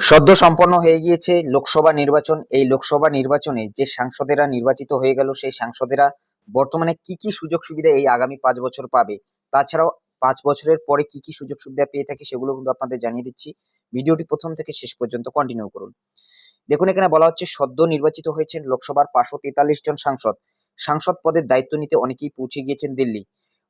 সদ্য সম্পন্ন হয়ে গিয়েছে লোকসভা নির্বাচন। এই লোকসভা নির্বাচনে যে সাংসদেরা নির্বাচিত হয়ে গেল, সেই সাংসদেরা বর্তমানে কি কি সুযোগ সুবিধা এই আগামী পাঁচ বছর পাবে? তাছাড়াও পাঁচ বছরের পরে কি কি সুযোগ সুবিধা পেয়ে থাকে সেগুলো কিন্তু আপনাদের জানিয়ে দিচ্ছি। ভিডিওটি প্রথম থেকে শেষ পর্যন্ত কন্টিনিউ করুন। দেখুন, এখানে বলা হচ্ছে, সদ্য নির্বাচিত হয়েছেন লোকসভার পাঁচশো তেতাল্লিশ জন সাংসদ। সাংসদ পদের দায়িত্ব নিতে অনেকেই পৌঁছে গিয়েছেন দিল্লি।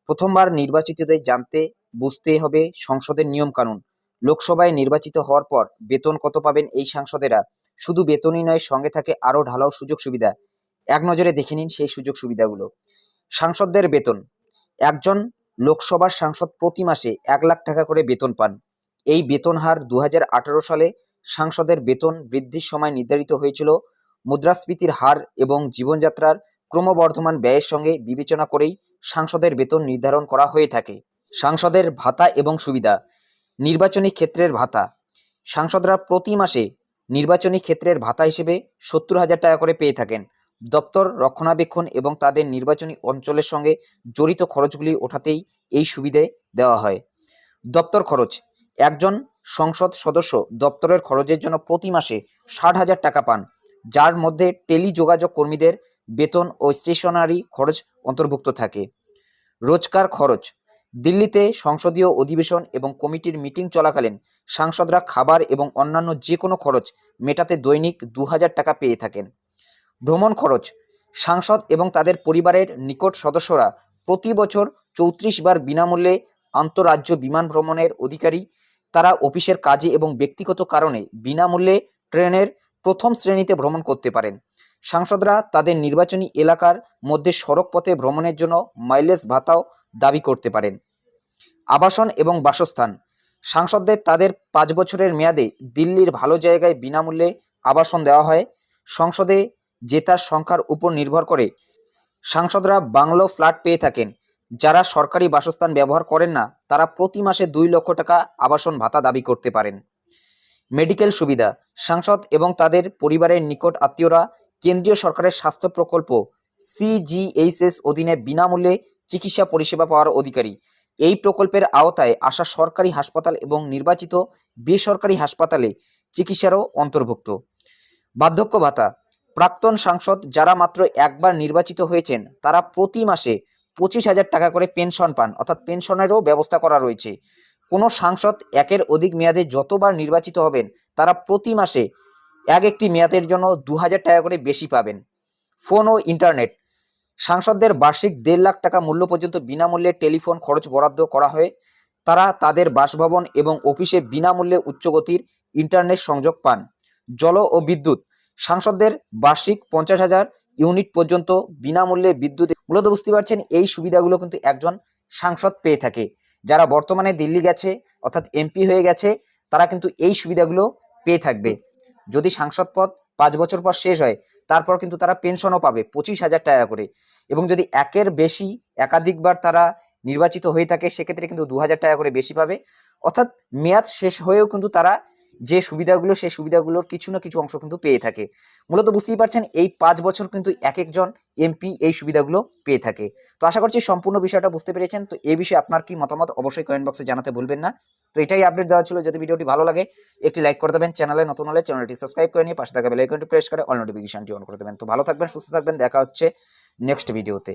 প্রথমবার নির্বাচিতদের জানতে বুঝতে হবে সংসদের নিয়ম কানুন লোকসভায় নির্বাচিত হওয়ার পর বেতন কত পাবেন এই সাংসদেরা? শুধু বেতনই নয়, সঙ্গে থাকে আরও ঢালাও সুযোগ সুবিধা। এক নজরে দেখে নিন সেই সুযোগ সুবিধাগুলো। সাংসদদের বেতন। একজন লোকসভার সাংসদ প্রতি মাসে এক লাখ টাকা করে বেতন পান। এই বেতন হার দু হাজার আঠারো সালে সাংসদের বেতন বৃদ্ধির সময় নির্ধারিত হয়েছিল। মুদ্রাস্ফীতির হার এবং জীবনযাত্রার ক্রমবর্ধমান ব্যয়ের সঙ্গে বিবেচনা করেই সাংসদের বেতন নির্ধারণ করা হয়ে থাকে। সাংসদের ভাতা এবং সুবিধা। নির্বাচনী ক্ষেত্রের ভাতা। সাংসদরা প্রতি মাসে নির্বাচনী ক্ষেত্রের ভাতা হিসেবে সত্তর হাজার টাকা করে পেয়ে থাকেন। দপ্তর, রক্ষণাবেক্ষণ এবং তাদের নির্বাচনী অঞ্চলের সঙ্গে জড়িত খরচগুলি ওঠাতেই এই সুবিধে দেওয়া হয়। দপ্তর খরচ। একজন সংসদ সদস্য দপ্তরের খরচের জন্য প্রতি মাসে ষাট হাজার টাকা পান, যার মধ্যে টেলিযোগাযোগ কর্মীদের বেতন ও স্টেশনারি খরচ অন্তর্ভুক্ত থাকে। রোজকার খরচ। দিল্লিতে সংসদীয় অধিবেশন এবং কমিটির মিটিং চলাকালীন সাংসদরা খাবার এবং অন্যান্য যে কোনো খরচ মেটাতে দৈনিক দু হাজার টাকা পেয়ে থাকেন। ভ্রমণ খরচ, সাংসদ এবং তাদের পরিবারের নিকট সদস্যরা প্রতি বছর চৌত্রিশ বার বিনামূল্যে আন্তঃরাজ্য বিমান ভ্রমণের অধিকারী, তারা অফিসের কাজে এবং ব্যক্তিগত কারণে বিনামূল্যে ট্রেনের প্রথম শ্রেণীতে ভ্রমণ করতে পারেন। সাংসদরা তাদের নির্বাচনী এলাকার মধ্যে সড়ক পথে ভ্রমণের জন্য মাইলেজ ভাতাও দাবি করতে পারেন। আবাসন এবং বাসস্থান। সাংসদদের তাদের পাঁচ বছরের মেয়াদে দিল্লির ভালো জায়গায় বিনামূল্যে আবাসন দেওয়া হয়। সংসদে জেতার সংখ্যার উপর নির্ভর করে। সাংসদরা বাংলো ফ্ল্যাট পেয়ে থাকেন। যারা সরকারি বাসস্থান ব্যবহার করেন না, তারা প্রতি মাসে দুই লক্ষ টাকা আবাসন ভাতা দাবি করতে পারেন। মেডিকেল সুবিধা। সাংসদ এবং তাদের পরিবারের নিকট আত্মীয়রা কেন্দ্রীয় সরকারের স্বাস্থ্য প্রকল্প সিজিএইচএস অধীনে বিনামূল্যে চিকিৎসা পরিষেবা পাওয়ার অধিকারী। এই প্রকল্পের আওতায় আসা সরকারি হাসপাতাল এবং নির্বাচিত বেসরকারি হাসপাতালে চিকিৎসারও অন্তর্ভুক্ত। বার্ধক্য ভাতা। প্রাক্তন সাংসদ যারা মাত্র একবার নির্বাচিত হয়েছেন, তারা প্রতি মাসে পঁচিশ হাজার টাকা করে পেনশন পান, অর্থাৎ পেনশনেরও ব্যবস্থা করা রয়েছে। কোনো সাংসদ একের অধিক মেয়াদে যতবার নির্বাচিত হবেন, তারা প্রতি মাসে এক একটি মেয়াদের জন্য দু হাজার টাকা করে বেশি পাবেন। ফোন ও ইন্টারনেট। সাংসদদের বার্ষিক দেড় লাখ টাকা মূল্য পর্যন্ত বিনামূল্যে টেলিফোন খরচ বরাদ্দ করা হয়, তারা তাদের বাসভবন এবং অফিসে বিনামূল্যে উচ্চগতির ইন্টারনেট সংযোগ পান। জল ও বিদ্যুৎ, সাংসদদের বার্ষিক পঞ্চাশ হাজার ইউনিট পর্যন্ত বিনামূল্যে বিদ্যুৎ মূলত বুঝতে পারছেন, এই সুবিধাগুলো কিন্তু একজন সাংসদ পেয়ে থাকে। যারা বর্তমানে দিল্লি গেছে, অর্থাৎ এমপি হয়ে গেছে, তারা কিন্তু এই সুবিধাগুলো পেয়ে থাকবে। যদি সাংসদ পদ পাঁচ বছর পর শেষ হয়, তারপর কিন্তু তারা পেনশনও পাবে পঁচিশ হাজার টাকা করে। এবং যদি একের বেশি একাধিকবার তারা নির্বাচিত হয়ে থাকে, সেক্ষেত্রে কিন্তু দু হাজার টাকা করে বেশি পাবে। অর্থাৎ মেয়াদ শেষ হয়েও কিন্তু তারা যে সুবিধাগুলো, সেই সুবিধাগুলোর কিছু না কিছু অংশ কিন্তু পেয়ে থাকে। মূলত বুঝতেই পারছেন, এই পাঁচ বছর কিন্তু এক একজন এমপি এই সুবিধাগুলো পেয়ে থাকে। তো আশা করছি সম্পূর্ণ বিষয়টা বুঝতে পেরেছেন। তো এই বিষয়ে আপনার কি মতামত অবশ্যই কমেন্ট বক্সে জানাতে ভুলবেন না। তো এটাই আপডেট দেওয়া ছিল। যদি ভিডিওটি ভালো লাগে, একটি লাইক করে দেবেন। চ্যানেলে নতুন হলে চ্যানেলটি সাবস্ক্রাইব করে নিয়ে পাশে থাকা বেল আইকনটি প্রেস করে অল নোটিফিকেশনটি অন করে দেবেন। তো ভালো থাকবেন, সুস্থ থাকবেন। দেখা হচ্ছে নেক্সট ভিডিওতে